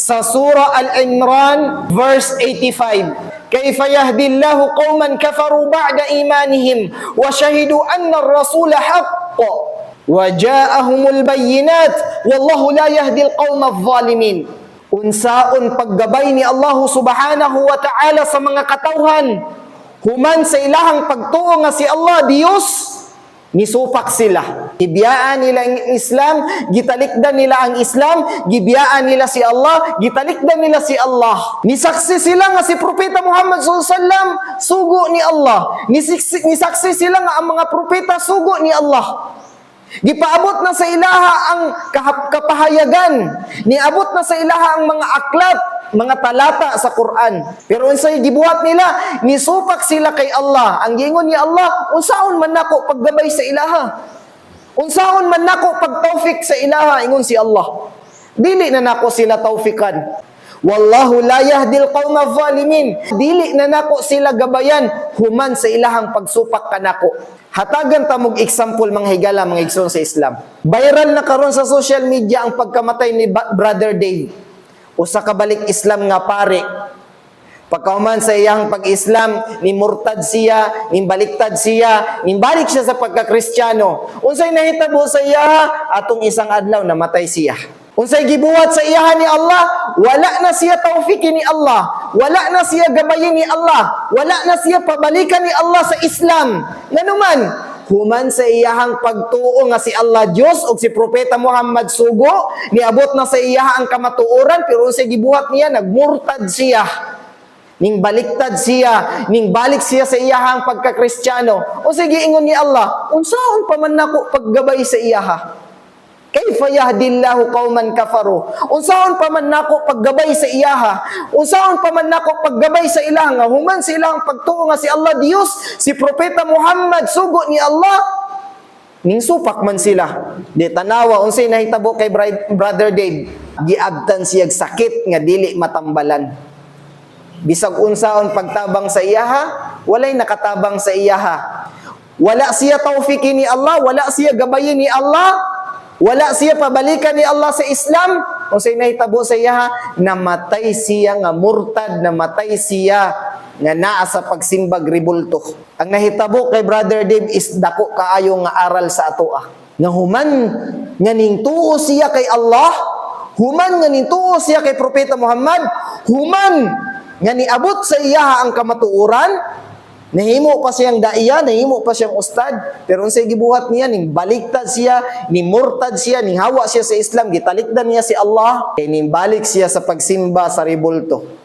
sa Surah Al-Imran verse 85. Kayfa yahdillahu qauman kafaru ba'da imanihim wa shahidu anna ar-rasula haqq wa ja'ahumul bayyinat wallahu la yahdi al-qauma adh-dhalimin. Unsaon paggabay ni Allah subhanahu wa ta'ala sa mga katawhan human sa ilahang pagtuo nga si Allah Dios Nisupak sila. Gibiyaan nila ang Islam, gitalikdan nila ang Islam, gibiyaan nila si Allah, gitalikdan nila si Allah. Nisaksi sila nga si Propeta Muhammad SAW, sugo ni Allah. Nisiksi, nisaksi sila nga ang mga propeta, sugo ni Allah. Gipaabot na sa ilaha ang kapahayagan. Niabot na sa ilaha ang mga aklat, mga talata sa Quran. Pero unsay gibuhat nila, nisupak sila kay Allah. Ang giingon ni Allah, unsaon man nako paggabay sa ilaha? Unsaon man nako pagtawfik sa ilaha ingon si Allah. Dili na nako sila tawfikan. Wallahu la yahdil qawma zalimin. Dili na nako sila gabayan human sa ilahang pagsupak kanako. Hatagan ta mog example mga higala mga igsoon sa Islam. Viral na karon sa social media ang pagkamatay ni Brother Dave. Usa ka balik Islam nga pare. Pagkauman sa iyang pag-Islam, ni murtad siya, ni siya, ni balik siya sa pagka-Kristiyano. Unsay nahitabo sa iya, atong isang adlaw namatay siya. Unsay gibuhat sa iyahan ni Allah, wala na siya tawfiki ni Allah, wala na siya gabayin ni Allah, wala na siya pabalikan ni Allah sa Islam. Nganuman, human sa iyahang pagtuo nga si Allah Dios ug si propeta Muhammad sugo niabot na sa iya ang kamatuoran pero unsay gibuhat niya nagmurtad siya. Ning baliktad siya ning balik siya sa iyahang pagka-Kristiyano unsay giingon ni Allah unsaon pa man nako paggabay sa iyaha Kayfa yahdillahu qauman kafaru? Unsaon pa man nako paggabay sa iyaha? Unsaon pa man nako paggabay sa ilaha nga human sa ilang pagtuo nga si Allah Dios, si propeta Muhammad sugo ni Allah ning supak man sila. Di tanawa unsay nahitabo kay brother Dave, giabtan siyag sakit nga dili matambalan. Bisag unsaon pagtabang sa iyaha, walay nakatabang sa iyaha. Wala siya tawfiki ni Allah, wala siya gabayin ni Allah, wala siya pabalikan ni Allah sa Islam, o say nahitabo sa iya, namatay siya nga murtad, namatay siya nga naa sa pagsimbag ribulto. Ang nahitabo kay Brother Dave is dako kaayo nga aral sa ato ah. Nga human, nga ning siya kay Allah, human nga ning siya kay Propeta Muhammad, human nga niabot sa iya ang kamatuoran, Nahimo pa siyang daiya, nahimo pa siyang ustad, pero unsay gibuhat niya ning baliktad siya, ni murtad siya, ning hawa siya sa Islam, gitalikdan niya si Allah, kay ning balik siya sa pagsimba sa ribulto.